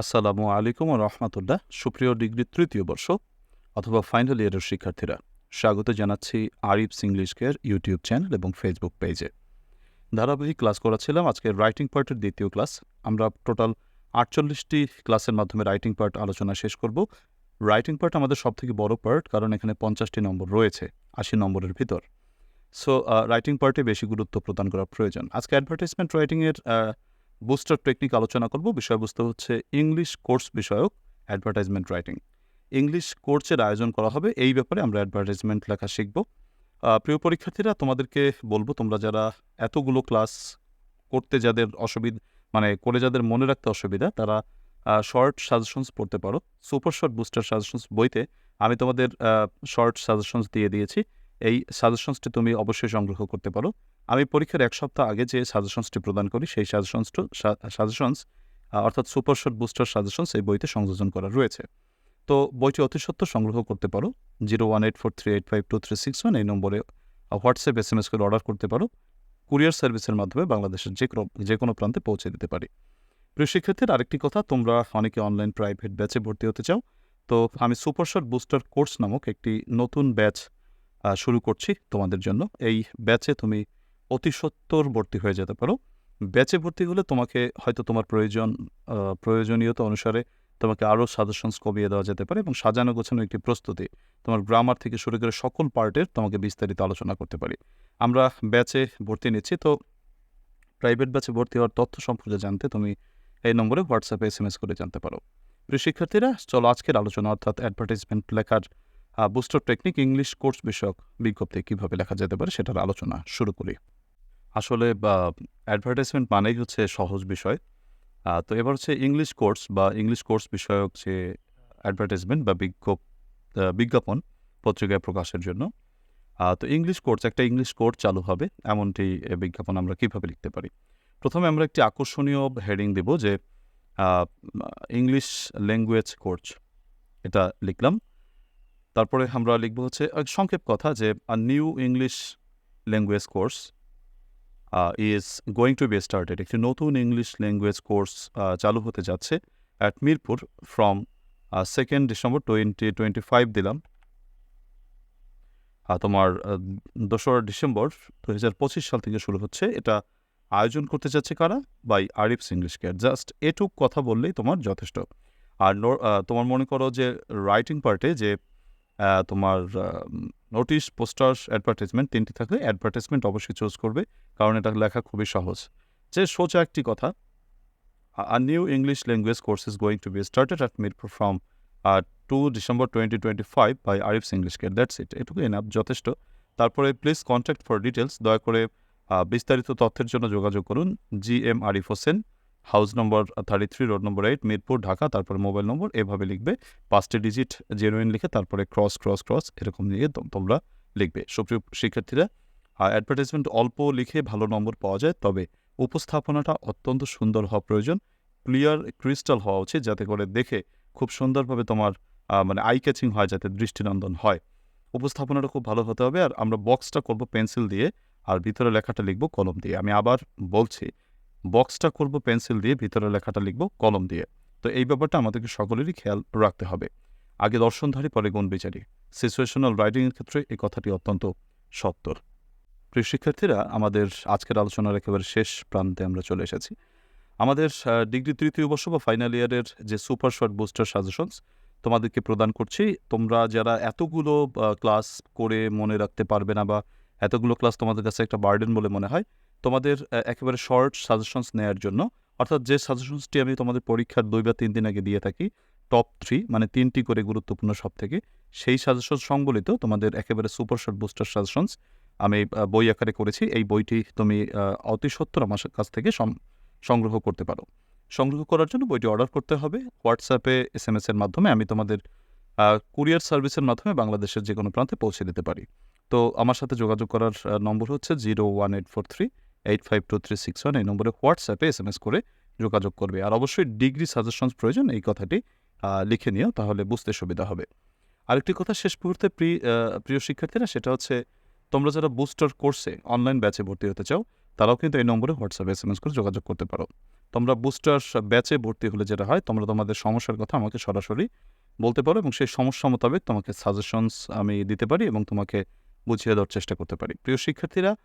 আসসালামু আলাইকুম রহমতুল্লাহ। সুপ্রিয় ডিগ্রি তৃতীয় বর্ষ অথবা ফাইনাল ইয়ারের শিক্ষার্থীরা, স্বাগত জানাচ্ছি Arif's English Care YouTube channel এবং ফেসবুক পেজে ধারাবাহিক ক্লাস করাছিলাম আজকে রাইটিং পার্টের দ্বিতীয় ক্লাস আমরা টোটাল আটচল্লিশটি ক্লাসের মাধ্যমে রাইটিং পার্ট আলোচনা শেষ করব। রাইটিং পার্ট আমাদের সবথেকে বড় পার্ট কারণ এখানে পঞ্চাশটি নম্বর রয়েছে, আশি নম্বরের ভিতর। সো রাইটিং পার্টে বেশি গুরুত্ব প্রদান করা প্রয়োজন। আজকে অ্যাডভার্টাইজমেন্ট রাইটিংয়ের বুস্টার টেকনিক আলোচনা করব। বিষয়বস্তু হচ্ছে ইংলিশ কোর্স বিষয়ক অ্যাডভার্টাইজমেন্ট রাইটিং ইংলিশ কোর্সের আয়োজন করা হবে, এই ব্যাপারে আমরা অ্যাডভার্টাইজমেন্ট লেখা শিখব। প্রিয় পরীক্ষার্থীরা, তোমাদেরকে বলব, তোমরা যারা এতগুলো ক্লাস করতে যাদের অসুবিধা মানে করে যাদের মনে রাখতে অসুবিধা, তারা শর্ট সাজেশনস পড়তে পারো। সুপার শর্ট বুস্টার সাজেশনস বইতে আমি তোমাদের শর্ট সাজেশনস দিয়ে দিয়েছি। এই সাজেশনসটি তুমি অবশ্যই সংগ্রহ করতে পারো। আমি পরীক্ষার এক সপ্তাহ আগে যে সাজেশনসটি প্রদান করি, সেই সাজেশনসটি সাজেশনস অর্থাৎ সুপার শর্ট বুস্টার সাজেশনস এই বইতে সংযোজন করা রয়েছে। তো বইটি অতি সত্ত্বর সংগ্রহ করতে পারো। Zero one eight four three eight five two three six one এই নম্বরে হোয়াটসঅ্যাপ, এস এম এস করে অর্ডার করতে পারো। কুরিয়ার সার্ভিসের মাধ্যমে বাংলাদেশের যে যে কোনো প্রান্তে পৌঁছে দিতে পারি। প্রিয় শিক্ষার্থীর, আরেকটি কথা, তোমরা অনেকে অনলাইন প্রাইভেট ব্যাচে ভর্তি হতে চাও। তো আমি সুপার শর্ট বুস্টার কোর্স নামক একটি নতুন ব্যাচ শুরু করছি তোমাদের জন্য। এই ব্যাচে তুমি অতি সত্তর ভর্তি হয়ে যেতে পারো। ব্যাচে ভর্তি হলে তোমাকে হয়তো তোমার প্রয়োজন প্রয়োজনীয়তা অনুসারে তোমাকে আরও সাজেশনস কমিয়ে দেওয়া যেতে পারে এবং সাজানো গোছানো একটি প্রস্তুতি তোমার গ্রামার থেকে শুরু করে সকল পার্টের তোমাকে বিস্তারিত আলোচনা করতে পারি। আমরা ব্যাচে ভর্তি নিচ্ছি, তো প্রাইভেট ব্যাচে ভর্তি হওয়ার তথ্য সম্পর্কে জানতে তুমি এই নম্বরে হোয়াটসঅ্যাপে এস এম এস করে জানতে পারো। প্রিয় শিক্ষার্থীরা, চলো আজকের আলোচনা অর্থাৎ অ্যাডভার্টাইজমেন্ট লেখার বুস্টার টেকনিক ইংলিশ কোর্স বিষয়ক বিজ্ঞপ্তি কীভাবে লেখা যেতে পারে সেটার আলোচনা শুরু করি। আসলে অ্যাডভার্টাইজমেন্ট মানেই হচ্ছে সহজ বিষয়। তো এবার হচ্ছে ইংলিশ কোর্স বা, ইংলিশ কোর্স বিষয়ক যে অ্যাডভার্টাইজমেন্ট বা বিজ্ঞপ বিজ্ঞাপন পত্রিকায় প্রকাশের জন্য। তো ইংলিশ কোর্স, একটা ইংলিশ কোর্স চালু হবে, এমনটি বিজ্ঞাপন আমরা কীভাবে লিখতে পারি? প্রথমে আমরা একটি আকর্ষণীয় হেডিং দেব যে ইংলিশ ল্যাঙ্গুয়েজ কোর্স। এটা লিখলাম। তারপরে আমরা লিখব হচ্ছে সংক্ষেপ কথা যে new English language course is going to be started একটি নতুন ইংলিশ ল্যাঙ্গুয়েজ কোর্স চালু হতে যাচ্ছে at Mirpur from second December twenty twenty five দিলাম। তোমার দোসরা ডিসেম্বর দু হাজার পঁচিশ সাল থেকে শুরু হচ্ছে। এটা আয়োজন করতে যাচ্ছে কারা? By Arif's English Care just এটুক কথা বললেই তোমার যথেষ্ট। আর তোমার মনে করো যে রাইটিং পার্টে যে তোমার নোটিশ পোস্টার অ্যাডভার্টাইজমেন্ট তিনটি থাকলে অ্যাডভার্টাইজমেন্ট অবশ্যই চুজ করবে কারণ এটা লেখা খুবই সহজ যে সোজা একটি কথা a new English language course is going to be started at Mirpur from uh, 2 twenty 2025 by Arif's English Care. That's it. এটুকু এনাফ যথেষ্ট তারপরে প্লিজ কন্ট্যাক্ট ফর ডিটেলস দয়া করে বিস্তারিত তথ্যের জন্য যোগাযোগ করুন G M Arif Hossain house number thirty three road number eight Mirpur, Dhaka, তারপরে মোবাইল নম্বর, এভাবে লিখবে। পাঁচটি ডিজিট জেনুইন লিখে তারপরে ক্রস ক্রস ক্রস এরকম নিয়ে তোমরা লিখবে। সুপ্রিয় শিক্ষার্থীরা অ্যাডভার্টাইজমেন্ট অল্প লিখে ভালো নম্বর পাওয়া যায়, তবে উপস্থাপনাটা অত্যন্ত সুন্দর হওয়া প্রয়োজন। ক্লিয়ার ক্রিস্টাল হওয়া উচিত, যাতে করে দেখে খুব সুন্দরভাবে তোমার মানে আই ক্যাচিং হয়, যাতে দৃষ্টিনন্দন হয়। উপস্থাপনাটা খুব ভালো হতে হবে, আর আমরা বক্সটা করব পেন্সিল দিয়ে, আর ভিতরে লেখাটা লিখব কলম দিয়ে। আমি আবার বলছি বক্সটা করব পেন্সিল দিয়ে ভিতরে লেখাটা লিখব কলম দিয়ে। তো এই ব্যাপারটা আমাদেরকে সকলেরই খেয়াল রাখতে হবে। আগে দর্শনধারী পরে গুণ বিচারী। সিচুয়েশনাল রাইটিংয়ের ক্ষেত্রে এই কথাটি অত্যন্ত সত্তর। প্রিয় শিক্ষার্থীরা, আমাদের আজকের আলোচনার একেবারে শেষ প্রান্তে আমরা চলে এসেছি। আমাদের ডিগ্রি তৃতীয় বর্ষ বা ফাইনাল ইয়ারের যে সুপার শর্ট বুস্টার সাজেশনস তোমাদেরকে প্রদান করছি। তোমরা যারা এতগুলো ক্লাস করে মনে রাখতে পারবে না বা এতগুলো ক্লাস তোমাদের কাছে একটা বার্ডেন বলে মনে হয় তোমাদের একেবারে শর্ট সাজেশনস নেওয়ার জন্য। অর্থাৎ যে সাজেশনসটি আমি তোমাদের পরীক্ষার দুই বা তিন দিন আগে দিয়ে থাকি টপ থ্রি মানে তিনটি করে গুরুত্বপূর্ণ সব থেকে সেই সাজেশন সংবলিত তোমাদের একেবারে সুপার শর্ট বুস্টার সাজেশনস আমি বই আকারে করেছি। এই বইটি তুমি অতি সত্তর আমার কাছ থেকে সংগ্রহ করতে পারো। সংগ্রহ করার জন্য বইটি অর্ডার করতে হবে। হোয়াটসঅ্যাপে এস এম এর মাধ্যমে আমি তোমাদের কুরিয়ার সার্ভিসের মাধ্যমে বাংলাদেশের যে কোনো প্রান্তে পৌঁছে দিতে পারি। তো আমার সাথে যোগাযোগ করার নম্বর হচ্ছে zero one eight four three eight five two three six one এই নম্বরে হোয়াটসঅ্যাপে এস এম এস করে যোগাযোগ করবে। আর অবশ্যই ডিগ্রি সাজেশনস প্রয়োজন, এই কথাটি লিখে নিও, তাহলে বুঝতে সুবিধা হবে। আরেকটি কথা শেষ মুহূর্তে প্রি- প্রিয় শিক্ষার্থীরা, সেটা হচ্ছে, তোমরা যারা বুস্টার কোর্সে অনলাইন ব্যাচে ভর্তি হতে চাও, তারাও কিন্তু এই নম্বরে হোয়াটসঅ্যাপে এস এম এস করে যোগাযোগ করতে পারো। তোমরা বুস্টার ব্যাচে ভর্তি হলে যেটা হয়, তোমরা তোমাদের সমস্যার কথা আমাকে সরাসরি বলতে পারো এবং সেই সমস্যা মোতাবেক তোমাকে সাজেশনস আমি দিতে পারি এবং তোমাকে বুঝিয়ে দেওয়ার চেষ্টা করতে পারি। প্রিয় শিক্ষার্থীরা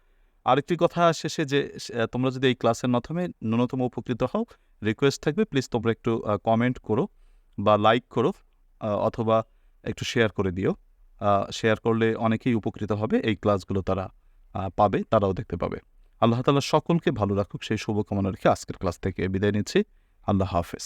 আরেকটি কথা শেষে যে তোমরা যদি এই ক্লাসের মাধ্যমে ন্যূনতম উপকৃত হও রিকোয়েস্ট থাকবে প্লিজ তোমরা একটু কমেন্ট করো বা লাইক করো অথবা একটু শেয়ার করে দিও। শেয়ার করলে অনেকেই উপকৃত হবে, এই ক্লাসগুলো তারা পাবে, তারাও দেখতে পাবে। আল্লাহ তালা সকলকে ভালো রাখুক, সেই শুভকামনা রেখে আজকের ক্লাস থেকে বিদায় নিচ্ছি। আল্লাহ হাফেজ।